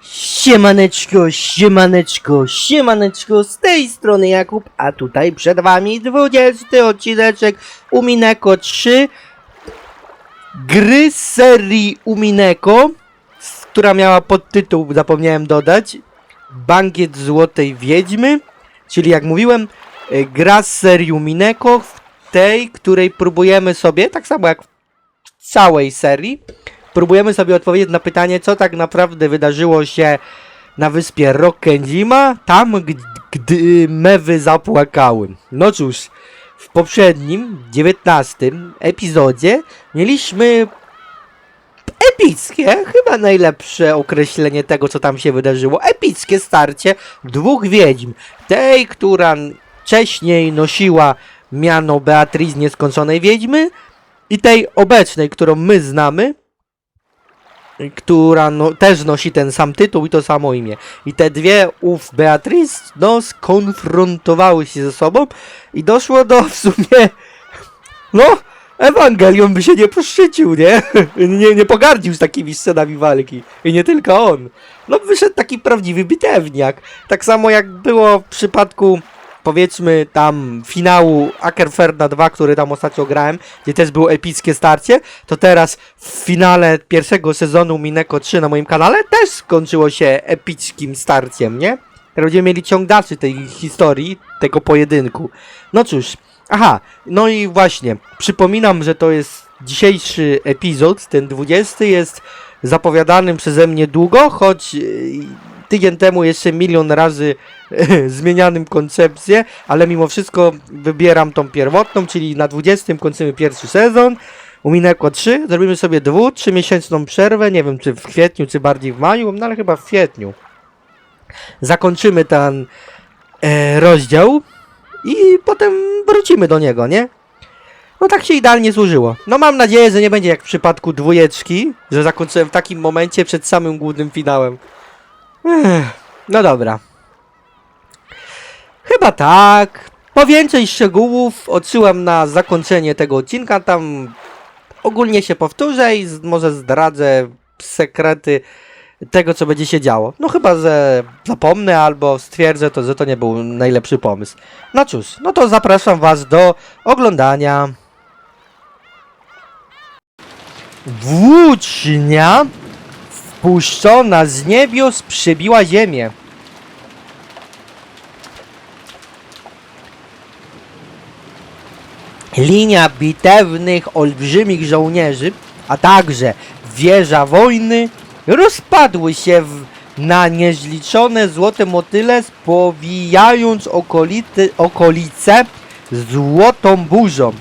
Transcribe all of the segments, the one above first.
Siemaneczko, siemaneczko, siemaneczko, z tej strony Jakub, a tutaj przed wami 20 odcineczek Umineko 3 gry z serii Umineko, która miała podtytuł, zapomniałem dodać, Bankiet Złotej Wiedźmy, czyli jak mówiłem, y, gra z serii Umineko, w tej, której próbujemy sobie, tak samo jak w całej serii, próbujemy sobie odpowiedzieć na pytanie, co tak naprawdę wydarzyło się na wyspie Rokkendzima, tam gdy, gdy mewy zapłakały. No cóż, w poprzednim, 19 epizodzie mieliśmy epickie, chyba najlepsze określenie tego, co tam się wydarzyło. Epickie starcie dwóch wiedźm. Tej, która wcześniej nosiła miano Beatriz Nieskończonej Wiedźmy i tej obecnej, którą my znamy, która no, też nosi ten sam tytuł i to samo imię. I te dwie, ów Beatriz, no skonfrontowały się ze sobą i doszło do w sumie, no, Ewangelion by się nie poszczycił, nie? nie? Nie pogardził z takimi scenami walki. I nie tylko on. No, wyszedł taki prawdziwy bitewniak. Tak samo jak było w przypadku powiedzmy tam finału Ackerferda 2, który tam ostatnio grałem, gdzie też było epickie starcie, to teraz w finale pierwszego sezonu Mineko 3 na moim kanale też skończyło się epickim starciem, nie? Będziemy mieli ciąg dalszy tej historii, tego pojedynku. No cóż, aha, no i właśnie, przypominam, że to jest dzisiejszy epizod, ten 20 jest zapowiadanym przeze mnie długo, choć yy, tydzień temu jeszcze milion razy zmienianym koncepcję, ale mimo wszystko wybieram tą pierwotną, czyli na 20 kończymy pierwszy sezon. U Mineko 3 zrobimy sobie dwu, trzy miesięczną przerwę, nie wiem czy w kwietniu, czy bardziej w maju, no ale chyba w kwietniu. Zakończymy ten e, rozdział i potem wrócimy do niego, nie? No tak się idealnie złożyło. No mam nadzieję, że nie będzie jak w przypadku dwójeczki, że zakończyłem w takim momencie przed samym głównym finałem. No dobra. Chyba tak. Po więcej szczegółów odsyłam na zakończenie tego odcinka. Tam ogólnie się powtórzę i może zdradzę sekrety tego, co będzie się działo. No chyba, że zapomnę albo stwierdzę to, że to nie był najlepszy pomysł. No cóż, no to zapraszam Was do oglądania. Włócznia wpuszczona z niebios przybiła ziemię. Linia bitewnych olbrzymich żołnierzy, a także wieża wojny rozpadły się w, na niezliczone złote motyle, spowijając okolice złotą burzą.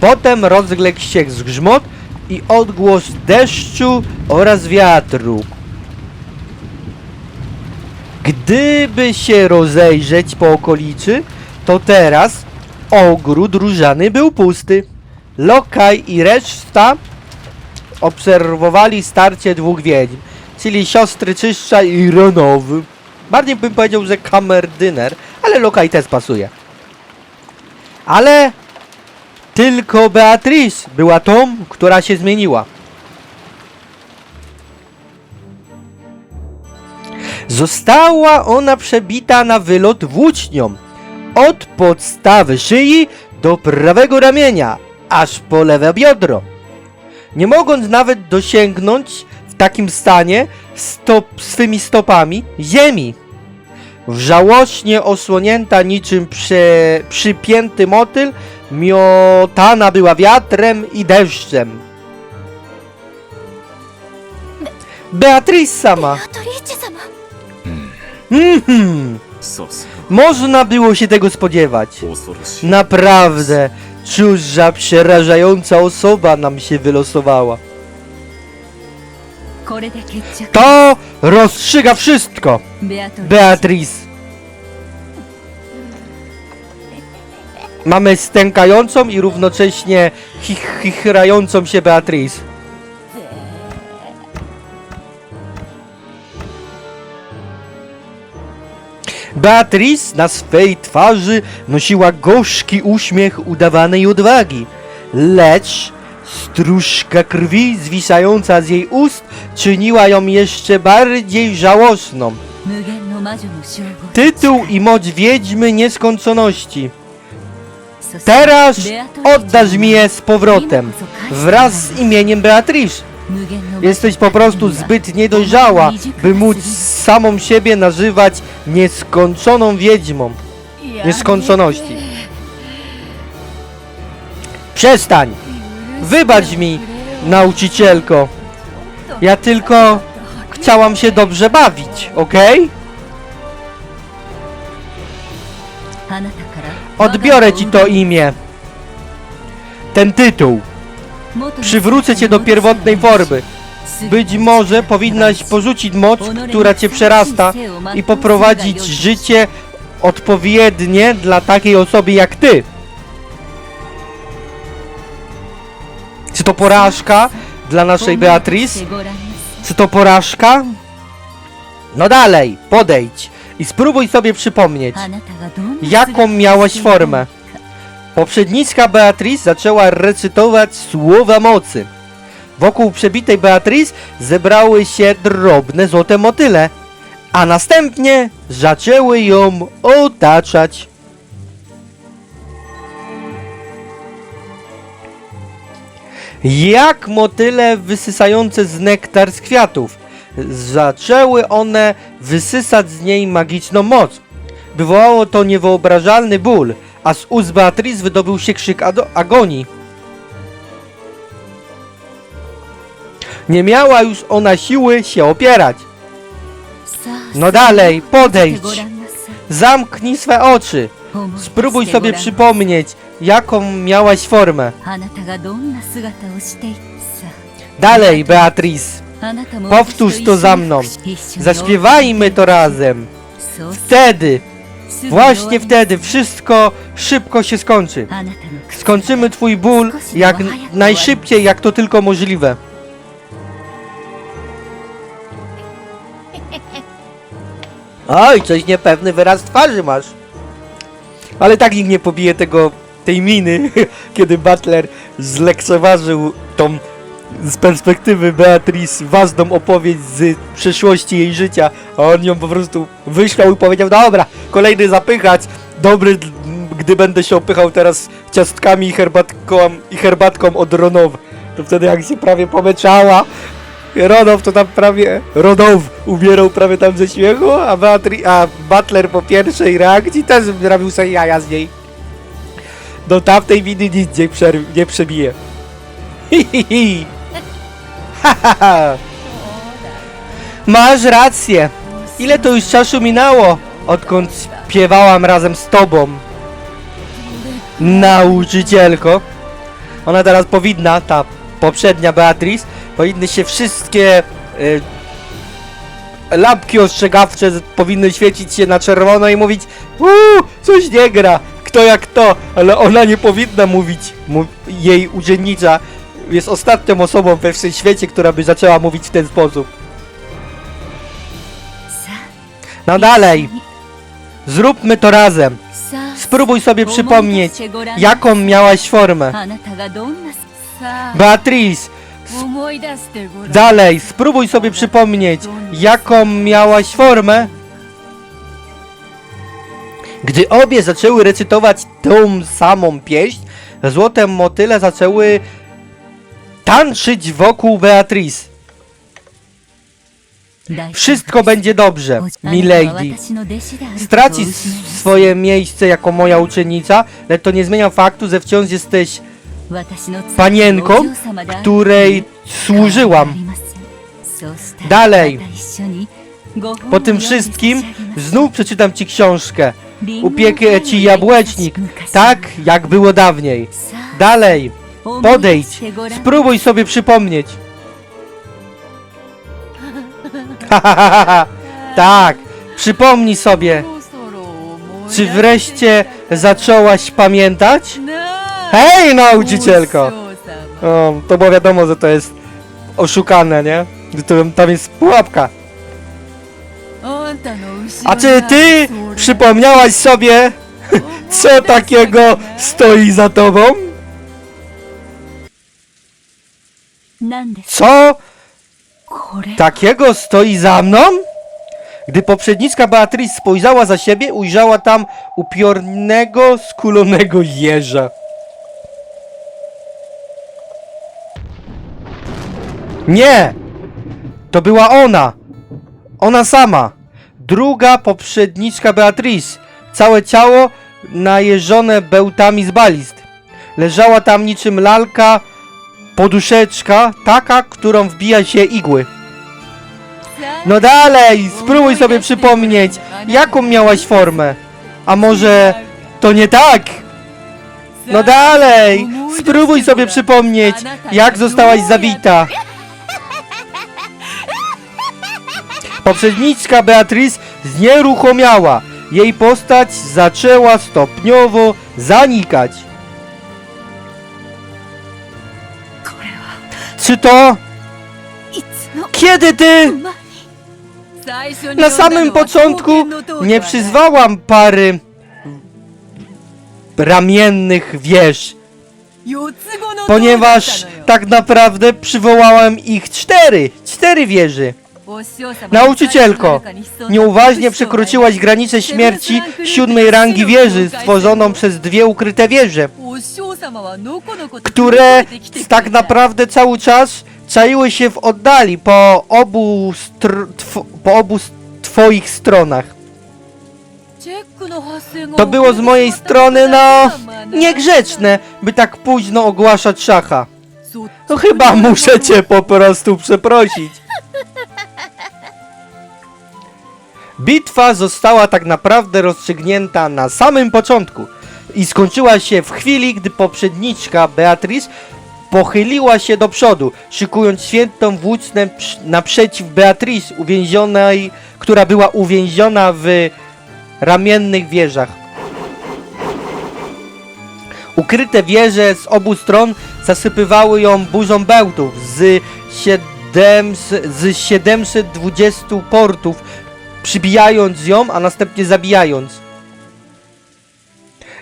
Potem rozległ się grzmot i odgłos deszczu oraz wiatru. Gdyby się rozejrzeć po okolicy, to teraz ogród różany był pusty. Lokaj i reszta obserwowali starcie dwóch wiedźm, czyli siostry Czyszcza i Ronowy. Bardziej bym powiedział, że kamerdyner, ale Lokaj też pasuje. Ale tylko Beatrice była tą, która się zmieniła. Została ona przebita na wylot włócznią. Od podstawy szyi do prawego ramienia, aż po lewe biodro. Nie mogąc nawet dosięgnąć w takim stanie stop, swymi stopami ziemi. Żałośnie osłonięta niczym przy, przypięty motyl, miotana była wiatrem i deszczem. Beatrice sama. Mhm. Można było się tego spodziewać. Naprawdę, cóża przerażająca osoba nam się wylosowała. To rozstrzyga wszystko. Beatrice. Mamy stękającą i równocześnie chich chichrającą się Beatrice. Beatrice na swej twarzy nosiła gorzki uśmiech udawanej odwagi, lecz Strużka krwi zwisająca z jej ust czyniła ją jeszcze bardziej żałosną. Tytuł i moc Wiedźmy Nieskończoności. Teraz oddasz mi je z powrotem, wraz z imieniem Beatrice. Jesteś po prostu zbyt niedojrzała, by móc samą siebie nazywać nieskończoną wiedźmą. Nieskończoności. Przestań! Wybacz mi, nauczycielko. Ja tylko chciałam się dobrze bawić, okej? Odbiorę ci to imię. Ten tytuł. Przywrócę cię do pierwotnej formy. Być może powinnaś porzucić moc, która cię przerasta i poprowadzić życie odpowiednie dla takiej osoby jak ty. Czy to porażka dla naszej Beatrice? Czy to porażka? No dalej, podejdź i spróbuj sobie przypomnieć, jaką miałaś formę. Poprzedniczka Beatrice zaczęła recytować słowa mocy. Wokół przebitej Beatrice zebrały się drobne złote motyle, a następnie zaczęły ją otaczać. Jak motyle wysysające z nektar z kwiatów. Zaczęły one wysysać z niej magiczną moc. Wywołało to niewyobrażalny ból, a z ust Beatrice wydobył się krzyk agonii. Nie miała już ona siły się opierać. No dalej, podejdź. Zamknij swe oczy. Spróbuj sobie przypomnieć, jaką miałaś formę. Dalej, Beatrice. Powtórz to za mną. Zaśpiewajmy to razem. Wtedy, właśnie wtedy wszystko szybko się skończy. Skończymy twój ból jak najszybciej, jak to tylko możliwe. Oj, coś niepewny wyraz twarzy masz. Ale tak nikt nie pobije tego, tej miny, kiedy Butler zlekceważył tą z perspektywy Beatrice ważną opowieść z przeszłości jej życia, a on ją po prostu wyśmiał i powiedział, dobra, kolejny zapychać, dobry, gdy będę się opychał teraz ciastkami i herbatką, i herbatką od Ronow. To wtedy jak się prawie pomeczała, Ronow to tam prawie, Ronow umierał prawie tam ze śmiechu, a, Beatri, a Butler po pierwszej reakcji też robił sobie jaja z niej. Do tamtej winy nic nie, nie przebije. Hi, hi, hi. Ha, ha, ha. Masz rację. Ile to już czasu minęło, odkąd śpiewałam razem z tobą? Nauczycielko. Ona teraz powinna, ta poprzednia Beatrice, Powinny się wszystkie y, lampki ostrzegawcze powinny świecić się na czerwono i mówić Uuu, coś nie gra, kto jak to, ale ona nie powinna mówić. Mów, jej urzędnicza jest ostatnią osobą we wszechświecie, która by zaczęła mówić w ten sposób. No dalej! Zróbmy to razem! Spróbuj sobie przypomnieć, jaką miałaś formę. Beatrice, Dalej, spróbuj sobie przypomnieć, jaką miałaś formę, gdy obie zaczęły recytować tą samą pieśń, złote motyle zaczęły tańczyć wokół Beatrice. Wszystko będzie dobrze, milady. Stracisz swoje miejsce jako moja uczennica, lecz to nie zmienia faktu, że wciąż jesteś panienką, której służyłam. Dalej. Po tym wszystkim znów przeczytam ci książkę. Upiekę ci jabłecznik, tak jak było dawniej. Dalej. Podejdź. Spróbuj sobie przypomnieć. tak. Przypomnij sobie. Czy wreszcie zaczęłaś pamiętać? Hej, nauczycielko! To było wiadomo, że to jest oszukane, nie? Tam jest pułapka. A czy ty przypomniałaś sobie, co takiego stoi za tobą? Co takiego stoi za mną? Gdy poprzedniczka Beatrice spojrzała za siebie, ujrzała tam upiornego, skulonego jeża. Nie! To była ona! Ona sama! Druga poprzedniczka Beatrice. Całe ciało najeżone bełtami z balist. Leżała tam niczym lalka, poduszeczka, taka, którą wbija się igły. No dalej, spróbuj sobie przypomnieć, jaką miałaś formę. A może to nie tak? No dalej, spróbuj sobie przypomnieć, jak zostałaś zabita. Poprzedniczka Beatrice znieruchomiała. Jej postać zaczęła stopniowo zanikać. Czy to... Kiedy ty... Na samym początku nie przyzwałam pary ramiennych wież, ponieważ tak naprawdę przywołałem ich cztery, cztery wieży. Nauczycielko, Nieuważnie przekroczyłaś granicę śmierci siódmej rangi wieży, stworzoną przez dwie ukryte wieże, które tak naprawdę cały czas czaiły się w oddali po obu, po obu twoich stronach. To było z mojej strony, no, niegrzeczne, by tak późno ogłaszać szacha. No chyba muszę cię po prostu przeprosić. Bitwa została tak naprawdę rozstrzygnięta na samym początku i skończyła się w chwili, gdy poprzedniczka Beatrice pochyliła się do przodu, szykując świętą włócnę przy- naprzeciw Beatrice, uwięzionej, która była uwięziona w ramiennych wieżach. Ukryte wieże z obu stron zasypywały ją burzą bełtów z, siedem, z 720 portów, przybijając ją, a następnie zabijając.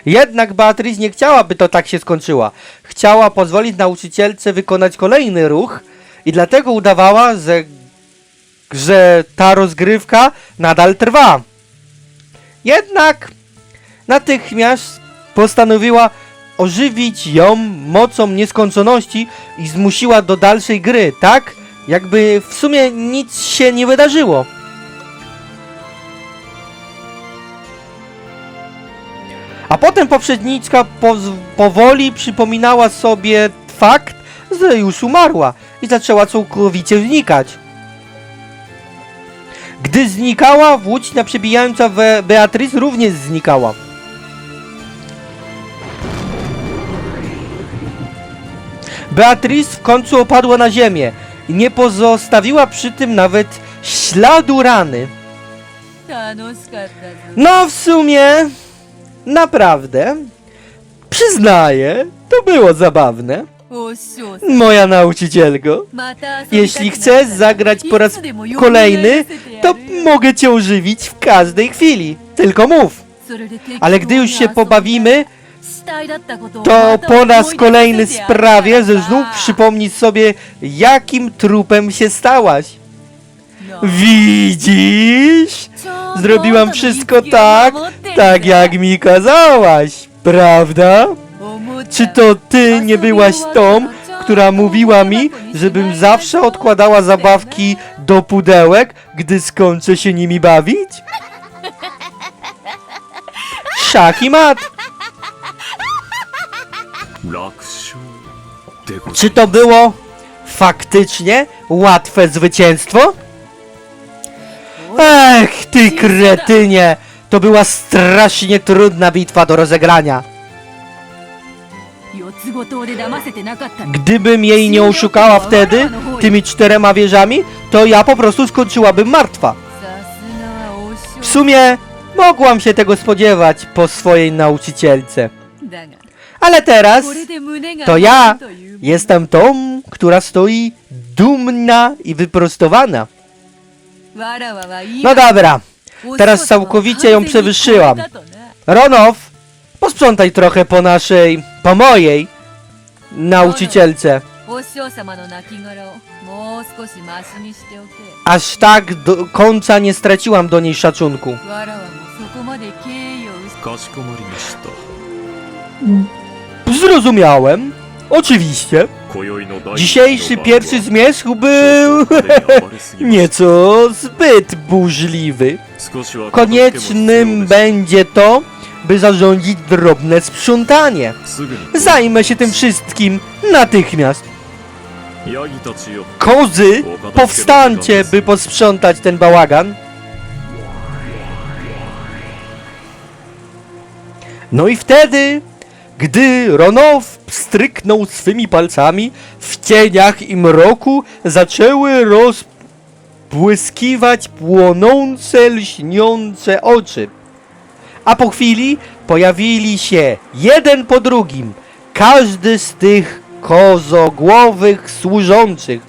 Jednak Beatrice nie chciała, by to tak się skończyła. Chciała pozwolić nauczycielce wykonać kolejny ruch i dlatego udawała, że, że ta rozgrywka nadal trwa. Jednak natychmiast postanowiła ożywić ją mocą nieskończoności i zmusiła do dalszej gry, tak jakby w sumie nic się nie wydarzyło. A potem poprzedniczka powoli przypominała sobie fakt, że już umarła i zaczęła całkowicie znikać. Gdy znikała, włócznia przebijająca we Beatrice również znikała. Beatrice w końcu opadła na ziemię i nie pozostawiła przy tym nawet śladu rany. No w sumie, naprawdę, przyznaję, to było zabawne. Moja nauczycielko, jeśli chcesz zagrać po raz kolejny, to mogę cię ożywić w każdej chwili. Tylko mów. Ale gdy już się pobawimy, to po raz kolejny sprawię, że znów przypomnisz sobie, jakim trupem się stałaś. Widzisz? Zrobiłam wszystko tak, tak jak mi kazałaś, prawda? Czy to ty nie byłaś tą, która mówiła mi, żebym zawsze odkładała zabawki do pudełek, gdy skończę się nimi bawić? Szach i mat! Czy to było faktycznie łatwe zwycięstwo? Ech, ty kretynie! To była strasznie trudna bitwa do rozegrania. Gdybym jej nie oszukała wtedy, tymi czterema wieżami, to ja po prostu skończyłabym martwa. W sumie mogłam się tego spodziewać po swojej nauczycielce. Ale teraz to ja jestem tą, która stoi dumna i wyprostowana. No dobra, Teraz całkowicie ją przewyższyłam. Ronow, posprzątaj trochę po naszej, po mojej nauczycielce. Aż tak do końca nie straciłam do niej szacunku. Zrozumiałem. Oczywiście. Dzisiejszy pierwszy zmierzch był nieco zbyt burzliwy. Koniecznym będzie to, by zarządzić drobne sprzątanie. Zajmę się tym wszystkim natychmiast. Kozy, powstańcie, by posprzątać ten bałagan. No i wtedy, gdy Ronow stryknął swymi palcami, w cieniach i mroku zaczęły błyskiwać płonące, lśniące oczy. A po chwili pojawili się jeden po drugim, każdy z tych kozogłowych służących.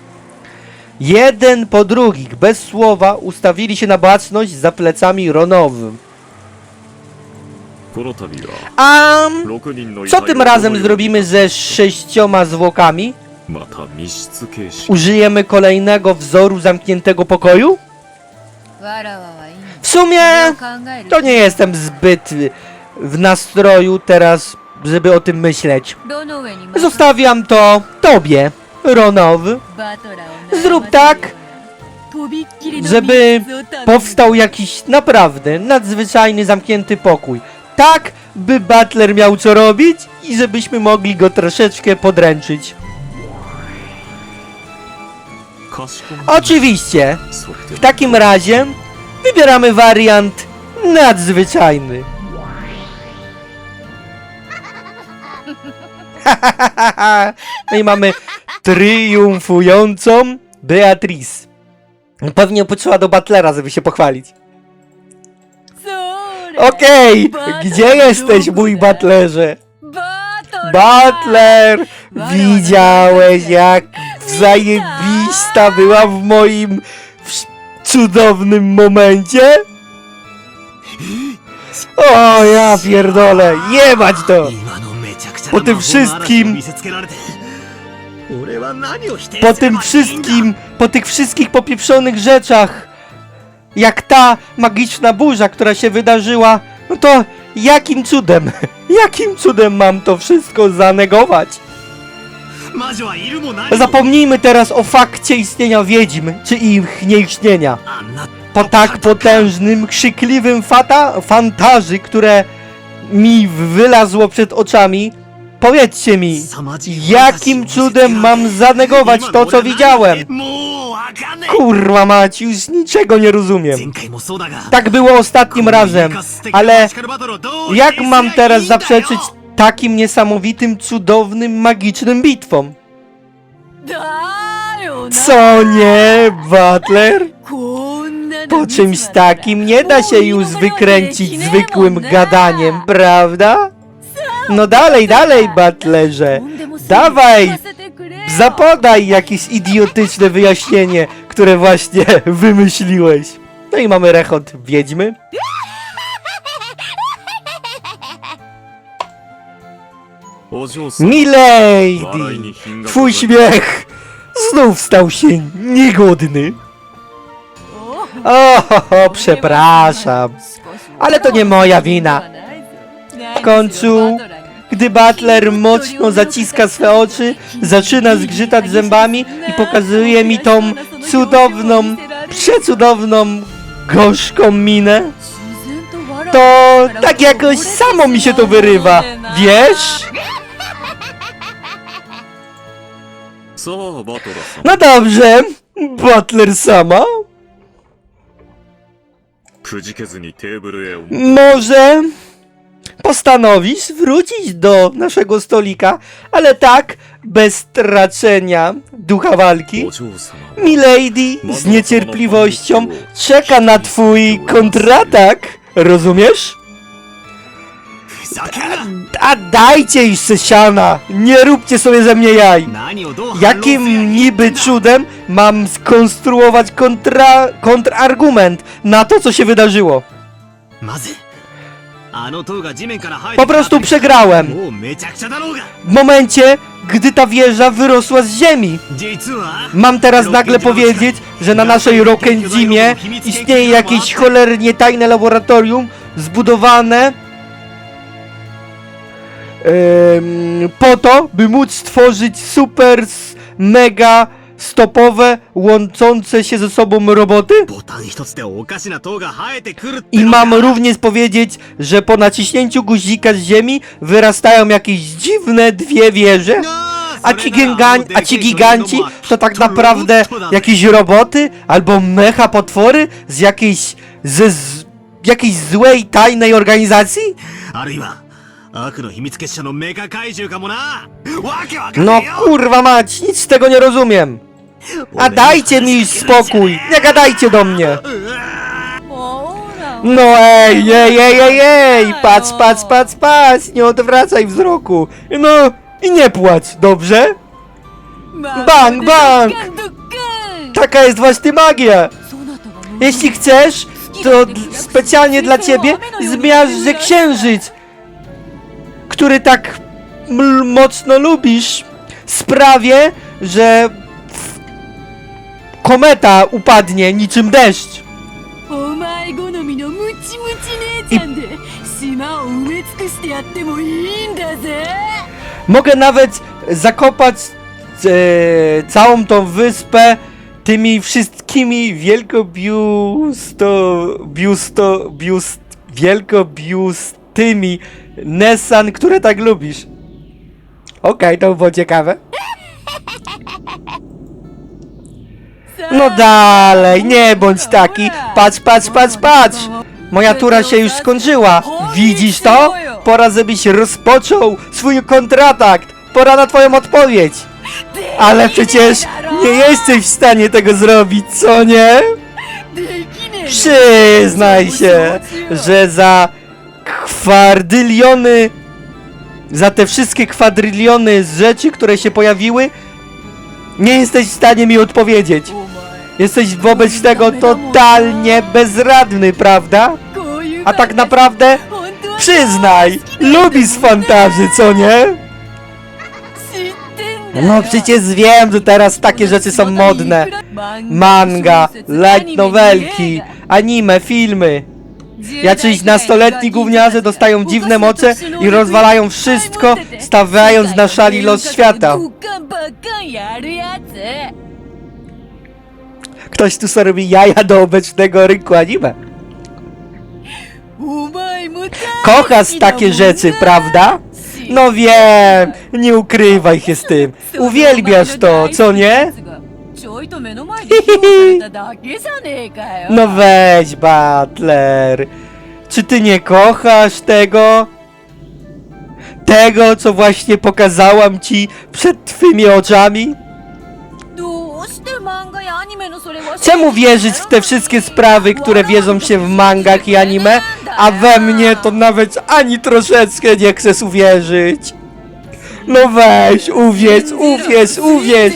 Jeden po drugim, bez słowa, ustawili się na baczność za plecami Ronowym. A co tym razem zrobimy ze sześcioma zwłokami? Użyjemy kolejnego wzoru zamkniętego pokoju? W sumie to nie jestem zbyt w nastroju teraz, żeby o tym myśleć. Zostawiam to tobie, Ronow. Zrób tak, żeby powstał jakiś naprawdę nadzwyczajny zamknięty pokój. Tak, by Butler miał co robić i żebyśmy mogli go troszeczkę podręczyć. Oczywiście. W takim razie wybieramy wariant nadzwyczajny. No i mamy triumfującą Beatrice. Pewnie poczuła do Butlera, żeby się pochwalić. Okej, okay, gdzie jesteś, mój Butlerze? Butler! Widziałeś, jak zajebista była w moim cudownym momencie? O ja pierdolę, jebać to! Po tym wszystkim... Po tym wszystkim, po tych wszystkich popieprzonych rzeczach, jak ta magiczna burza, która się wydarzyła, no to jakim cudem, jakim cudem mam to wszystko zanegować? Zapomnijmy teraz o fakcie istnienia wiedźm, czy ich nieistnienia. Po tak potężnym, krzykliwym fata fantaży, które mi wylazło przed oczami, powiedzcie mi, jakim cudem mam zanegować to, co widziałem? Kurwa mać, już niczego nie rozumiem. Tak było ostatnim razem, ale jak mam teraz zaprzeczyć takim niesamowitym, cudownym, magicznym bitwom. Co nie, Butler? Po czymś takim nie da się już wykręcić zwykłym gadaniem, prawda? No dalej, dalej, Butlerze. Dawaj, zapodaj jakieś idiotyczne wyjaśnienie, które właśnie wymyśliłeś. No i mamy rechot wiedźmy. Milady! Twój śmiech znów stał się niegodny. Oho, przepraszam. Ale to nie moja wina. W końcu, gdy Butler mocno zaciska swe oczy, zaczyna zgrzytać zębami i pokazuje mi tą cudowną, przecudowną, gorzką minę. To tak jakoś samo mi się to wyrywa, wiesz? さあバトラさん No dobrze, Butler sama, くじけずにテーブルへお może postanowisz wrócić do naszego stolika, ale tak, bez tracenia ducha walki. お嬢様 Milady z niecierpliwością czeka na twój kontratak, rozumiesz? A dajcie już se siana! Nie róbcie sobie ze mnie jaj! Jakim niby cudem mam skonstruować kontra... kontrargument na to, co się wydarzyło? Po prostu przegrałem! W momencie, gdy ta wieża wyrosła z ziemi! Mam teraz nagle powiedzieć, że na naszej Rokenzimie istnieje jakieś cholernie tajne laboratorium zbudowane po to, by móc stworzyć super, s- mega stopowe, łączące się ze sobą roboty? ボタン一つでおかしな塔が生えてくるって I のか mam również powiedzieć, że po naciśnięciu guzika z ziemi wyrastają jakieś dziwne dwie wieże? あ A ci, gigan, a ci giganci to tak naprawdę jakieś roboty albo mecha potwory z jakiejś ze z, jakiejś złej tajnej organizacji? あるいは No kurwa mać, nic z tego nie rozumiem. A dajcie mi spokój, nie gadajcie do mnie. No ej, ej, ej, ej, ej, patrz, no. patrz, patrz, patrz, nie odwracaj wzroku. No i nie płacz, dobrze? Bang, bang! Taka jest właśnie magia! Jeśli chcesz, to specjalnie dla ciebie zmiażdżę księżyc który tak mocno lubisz, sprawię, że kometa upadnie niczym deszcz. I... Mogę nawet zakopać e, całą tą wyspę tymi wszystkimi wielkobiusto... biusto... biust... wielkobiust tymi Nessan, które tak lubisz. Okej, to było ciekawe. No dalej, nie bądź taki. Patrz, patrz, patrz, patrz. Moja tura się już skończyła. Widzisz to? Pora, żebyś rozpoczął swój kontratak. Pora na twoją odpowiedź. Ale przecież nie jesteś w stanie tego zrobić, co nie? Przyznaj się, że za kwardyliony, za te wszystkie kwadryliony rzeczy, które się pojawiły, nie jesteś w stanie mi odpowiedzieć. Jesteś wobec tego totalnie bezradny, prawda? A tak naprawdę, przyznaj, lubisz fantazy, co nie? No przecież wiem, że teraz takie rzeczy są modne. Manga, light novelki, anime, filmy. Jacyś nastoletni gówniarze dostają dziwne moce i rozwalają wszystko, stawiając na szali los świata. Ktoś tu sobie robi jaja do obecnego rynku anime. Kochasz takie rzeczy, prawda? No wiem, nie ukrywaj się z tym. Uwielbiasz to, co nie? ちょいと目の前で披露されただけじゃねえかよ No weź, Butler. Czy ty nie kochasz tego? Tego, co właśnie pokazałam ci przed twymi oczami? どうして漫画やアニメのそれは Czemu wierzyć w te wszystkie sprawy, które wierzą się w mangach i anime, a we mnie to nawet ani troszeczkę nie chcesz uwierzyć? No weź, uwierz, uwierz, uwierz!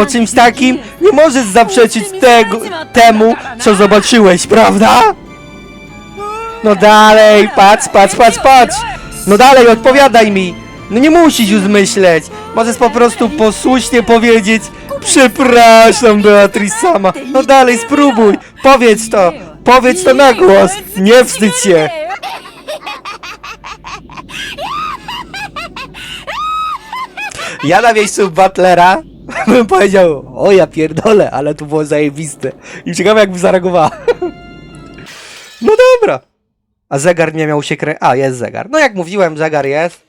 Po czymś takim nie możesz zaprzeczyć tego, temu, co zobaczyłeś, prawda? No dalej, patrz, patrz, patrz, patrz! No dalej, odpowiadaj mi! No nie musisz już myśleć! Możesz po prostu posłusznie powiedzieć Przepraszam, Beatrice sama! No dalej, spróbuj! Powiedz to! Powiedz to na głos! Nie wstydź się! Ja na miejscu Butlera bym powiedział, o ja pierdolę, ale to było zajebiste. I ciekawe jakby zareagowała. No dobra. A zegar nie miał się krę... A, jest zegar. No jak mówiłem, zegar jest.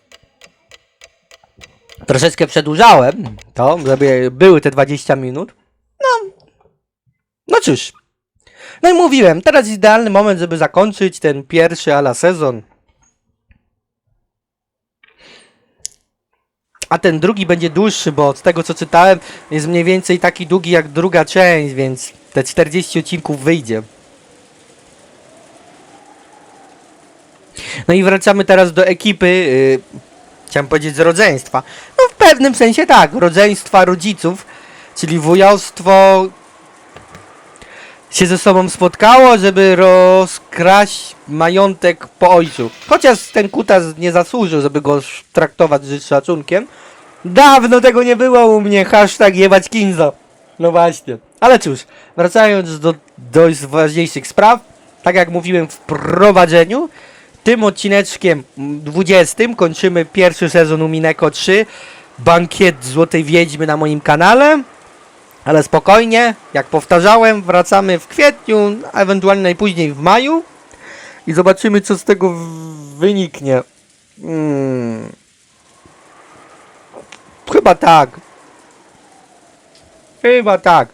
Troszeczkę przedłużałem to, żeby były te 20 minut. No. No cóż. No i mówiłem, teraz idealny moment, żeby zakończyć ten pierwszy ala sezon. A ten drugi będzie dłuższy, bo z tego co czytałem jest mniej więcej taki długi jak druga część, więc te 40 odcinków wyjdzie. No i wracamy teraz do ekipy, yy, chciałem powiedzieć z rodzeństwa. No w pewnym sensie tak, rodzeństwa rodziców, czyli wujostwo się ze sobą spotkało, żeby rozkraść majątek po ojcu. Chociaż ten kutas nie zasłużył, żeby go traktować z szacunkiem, Dawno tego nie było u mnie, hashtag jebać Kinzo. No właśnie. Ale cóż, wracając do dość ważniejszych spraw, tak jak mówiłem w prowadzeniu, tym odcineczkiem mm, 20 kończymy pierwszy sezon Umineko 3, bankiet Złotej Wiedźmy na moim kanale. Ale spokojnie, jak powtarzałem, wracamy w kwietniu, ewentualnie najpóźniej w maju i zobaczymy, co z tego wyniknie. Hmm. Chyba tak. Chyba tak.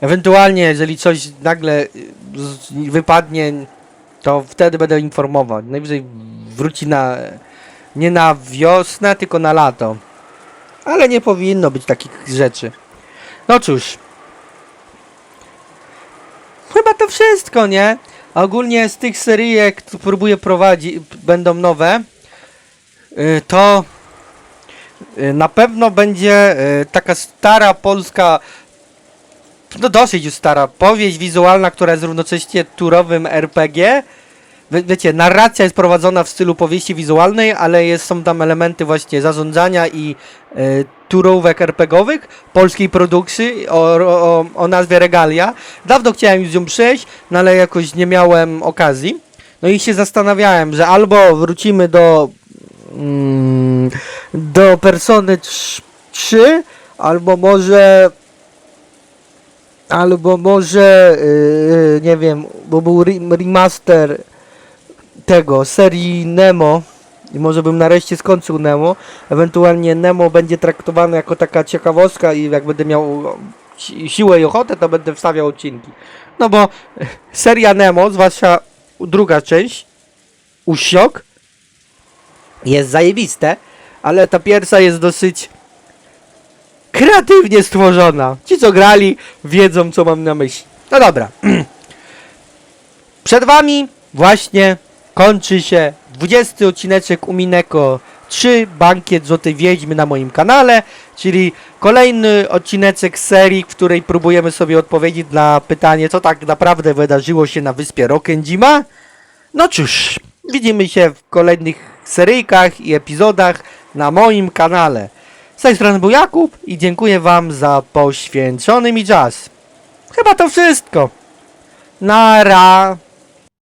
Ewentualnie, jeżeli coś nagle y, wypadnie, to wtedy będę informował. Najwyżej wróci na. Nie na wiosnę, tylko na lato. Ale nie powinno być takich rzeczy. No cóż. Chyba to wszystko, nie? Ogólnie z tych seryjek, które próbuję prowadzić, będą nowe, y, to y, na pewno będzie y, taka stara polska, no dosyć już stara, powieść wizualna, która jest równocześnie turowym RPG. Wie, wiecie, narracja jest prowadzona w stylu powieści wizualnej, ale jest, są tam elementy właśnie zarządzania i y, turówek RPGowych polskiej produkcji o, o, o nazwie Regalia. Dawno chciałem już ją przejść, no ale jakoś nie miałem okazji. No i się zastanawiałem, że albo wrócimy do mm, do Persony 3, albo może albo może yy, nie wiem, bo był re- remaster tego serii Nemo i może bym nareszcie skończył Nemo. Ewentualnie Nemo będzie traktowane jako taka ciekawostka i jak będę miał si- siłę i ochotę, to będę wstawiał odcinki. No bo seria Nemo, zwłaszcza druga część, Usiok, jest zajebiste, ale ta pierwsza jest dosyć kreatywnie stworzona. Ci, co grali, wiedzą, co mam na myśli. No dobra. Przed wami właśnie kończy się 20 odcineczek Umineko 3 Bankiet Złotej Wiedźmy na moim kanale, czyli kolejny odcineczek serii, w której próbujemy sobie odpowiedzieć na pytanie, co tak naprawdę wydarzyło się na wyspie Rokędzima. No cóż, widzimy się w kolejnych seryjkach i epizodach na moim kanale. Z tej strony był Jakub i dziękuję Wam za poświęcony mi czas. Chyba to wszystko. Nara.